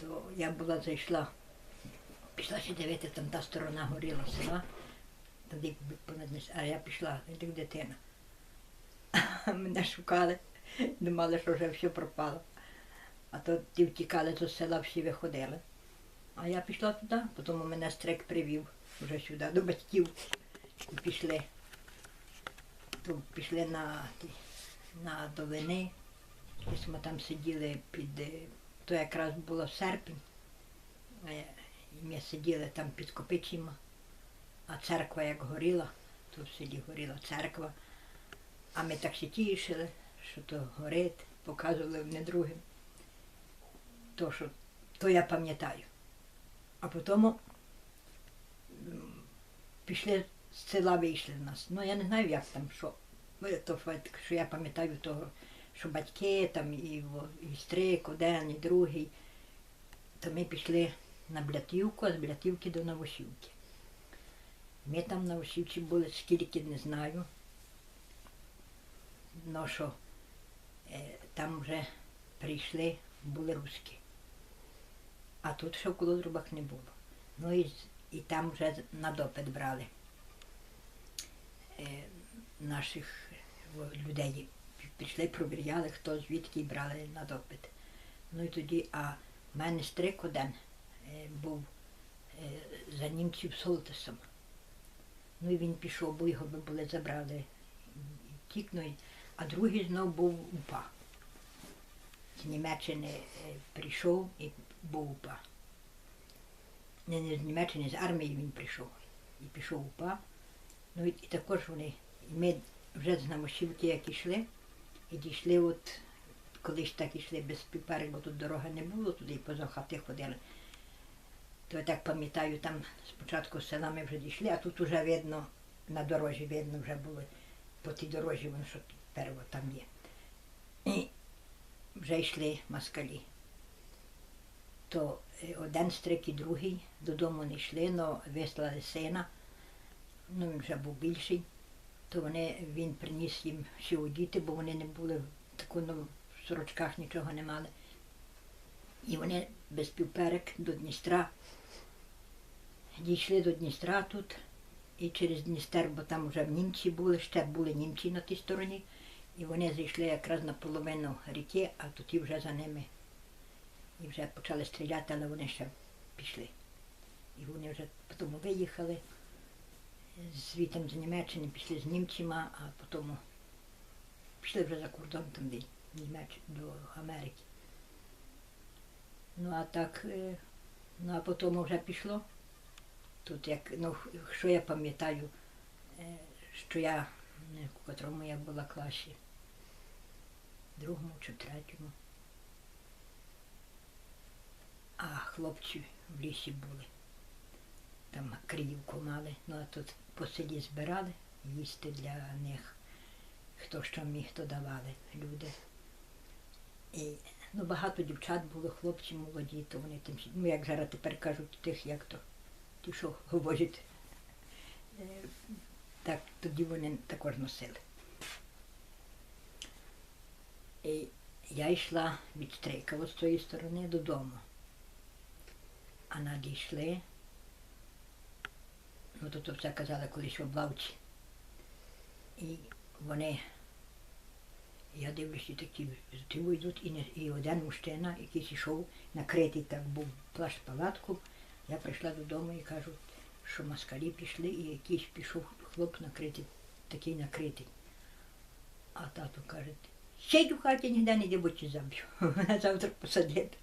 то я була зайшла, пішла ще дивитися, там та сторона горіла села, туди понад а я пішла, і так дитина. Мене шукали, думали, що вже все пропало. А то ті втікали з села, всі виходили. А я пішла туди, потім мене стрик привів вже сюди, до батьків. І пішли. То пішли на, на долини. Ось ми там сиділи під. То якраз було серпень. Е, І ми сиділи там під копичима. А церква як горіла, то в селі горіла церква. А ми так ще тішили, що то горить, показували одне другим. То, що, то я пам'ятаю. А потім пішли з села вийшли в нас. Ну я не знаю, як там, що. То що я пам'ятаю того, що батьки там і, і стрик, один, і другий. То ми пішли на Блятівку, з Блятівки до Новосівки. Ми там в Новосівці були скільки не знаю. Ну що е, там вже прийшли, були руски. А тут ще в колодрубах не було. Ну і, і там вже на допит брали е, наших людей. Пішли, провіряли, хто звідки брали на допит. Ну і тоді, а в мене стрик один е, був е, за німців Солтисом. Ну і він пішов, бо його були забрали і тік, ну, а другий знов був УПА. З Німеччини е, прийшов і був УПА. Не, не з Німеччини, з армії він прийшов. І пішов УПА. Ну і, і також вони, і ми вже з Намощівки як ішли, і дійшли от, колись так ішли без співперек, бо тут дороги не було, туди і поза хати ходили. То я так пам'ятаю, там спочатку з села вже дійшли, а тут вже видно, на дорожі видно вже було, по тій дорожі, воно що перво там є. І вже йшли москалі. То е, один стрик і другий додому не йшли, але вислали сина, ну він вже був більший, то вони, він приніс їм ще одіти, бо вони не були таку, ну, в сорочках нічого не мали. І вони без півперек до Дністра дійшли до Дністра тут і через Дністер, бо там вже німці були, ще були німці на тій стороні, і вони зайшли якраз на половину ріки, а тоді вже за ними і вже почали стріляти, але вони ще пішли. І вони вже потім виїхали звітом з Німеччини, пішли з німцями, а потім пішли вже за кордон там де Німеч до Америки. Ну а так, е, ну а потім вже пішло. Тут як, ну, що я пам'ятаю, е, що я, не, в котрому я була класі, другому чи третьому. А хлопці в лісі були. Там криївку мали, ну а тут по селі збирали їсти для них. Хто що міг, то давали люди. І ну, багато дівчат було, хлопці молоді, то вони тим, ну як зараз тепер кажуть, тих як то, ті, що говорять. Е, Так, тоді вони також носили. І я йшла від Стрейкова з тої сторони додому. А надійшли, ну то, все казали колись облавці. І вони, я дивлюся, такі з тиву йдуть, і, не, і один мужчина, якийсь йшов, накритий так був плащ палатку. Я прийшла додому і кажу, що москалі пішли, і якийсь пішов хлоп накритий, такий накритий. А тато каже, сидь у хаті, ніде не йди, чи заб'ю. Мене завтра посадити.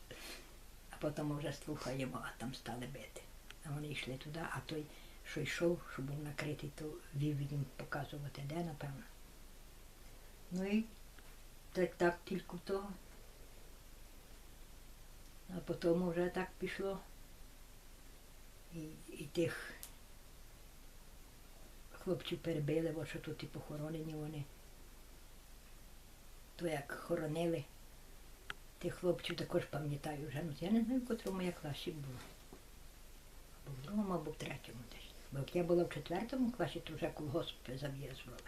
А потім вже слухаємо, а там стали бити. А вони йшли туди, а той, що йшов, що був накритий, то вів їм показувати, де, напевно. Ну і так, так тільки того. А потім вже так пішло. І, і тих хлопців перебили, бо що тут і похоронені вони. То як хоронили, тих хлопців також пам'ятаю вже. Ну, я не знаю, в котрому я класі була. Або в другому, або в третьому десь. Бо як я була в четвертому класі, то вже колгосп зав'язували.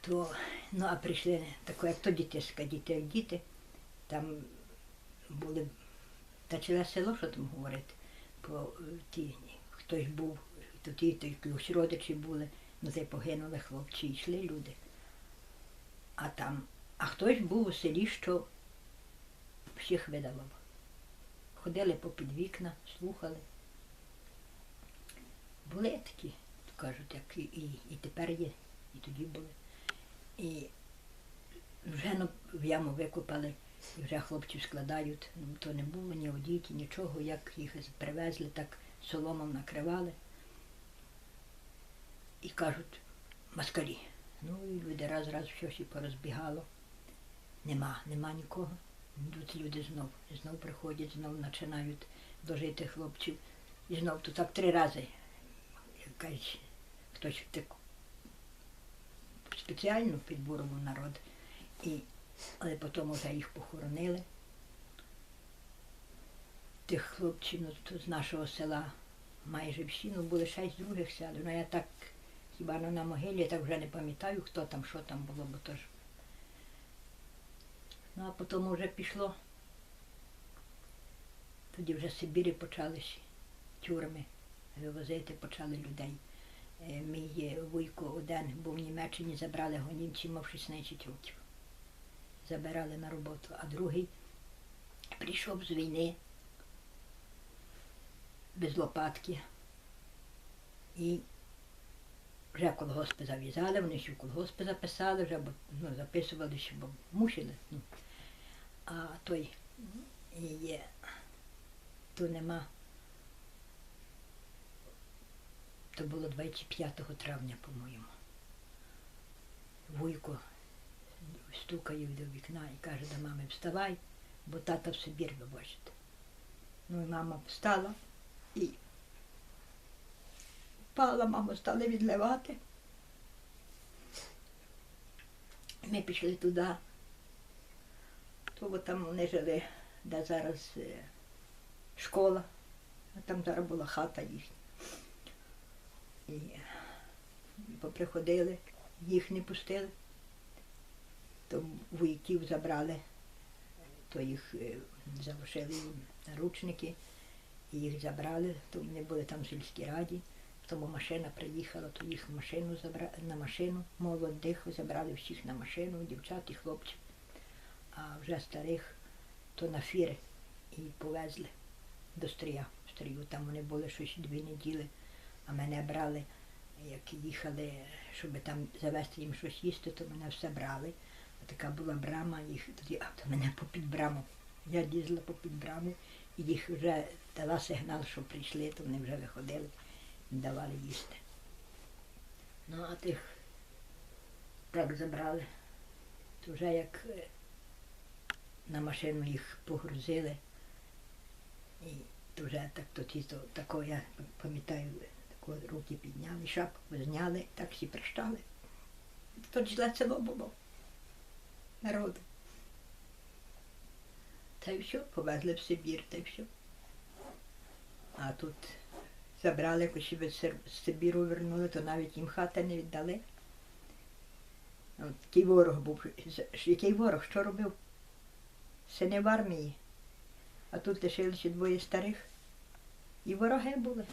То, ну а прийшли тако, як то дітиська, діти як діти, там були Та ціле село, що там говорити, по е, ті, хтось був, то ті, то якісь родичі були, ну це погинули хлопці, йшли люди. А там, а хтось був у селі, що всіх видавав. Ходили попід вікна, слухали. Були такі, кажуть, як і, і, і тепер є, і тоді були. І вже ну, в яму викопали, і вже хлопців складають. Ну, то не було ні одіті, нічого, як їх привезли, так соломом накривали. І кажуть, москалі. Ну і люди раз раз щось і порозбігало. Нема, нема нікого. Йдуть люди знов, знов приходять, знов починають дожити хлопців. І знов то так три рази. Якась хтось так спеціально підбурував народ. І, але потім вже їх похоронили. Тих хлопців ну, з нашого села майже всі, ну були шість других сел. Ну я так хіба ну, на могилі, я так вже не пам'ятаю, хто там, що там було, бо то. Ну а потім вже пішло. Тоді вже Сибірі почалися тюрми вивозити, почали людей. Е, Мій вуйко один був в Німеччині, забрали його німці, мав 16 років. Забирали на роботу, а другий прийшов з війни без лопатки. І вже колгоспи зав'язали, вони ще в колгоспи записали, вже ну, записували, ще, бо мусили. Ну. А той є, то нема. То було 25 травня, по-моєму. Вуйко стукає до вікна і каже до мами, вставай, бо тата в Сибір вивозить. Ну і мама встала і впала, мама стали відливати. Ми пішли туди, то там вони жили, де зараз е, школа, а там зараз була хата їхня. І поприходили, їх не пустили, то вояків забрали, то їх е, залишили наручники, і їх забрали, то вони були там в сільській раді. Тому машина приїхала, то їх машину забра... на машину, молодих забрали всіх на машину, дівчат і хлопців. А вже старих то на фіри і повезли до стрія. Там вони були щось дві неділі, а мене брали, як їхали, щоб там завести їм щось їсти, то мене все брали. Така була брама, їх тоді, а то мене попід браму. Я лізла попід браму, і їх вже дала сигнал, що прийшли, то вони вже виходили і давали їсти. Ну, а тих так забрали, то вже як е, на машину їх погрузили, і то вже так то ті, то тако, я пам'ятаю, тако руки підняли, шапку зняли, так всі прищали. То зле село було народу. Та й все, повезли в Сибір, та й все. А тут забрали, якось з Сибіру вернули, то навіть їм хати не віддали. От, який ворог був, який ворог, що робив? Сини в армії, а тут лишилися двоє старих. І вороги були.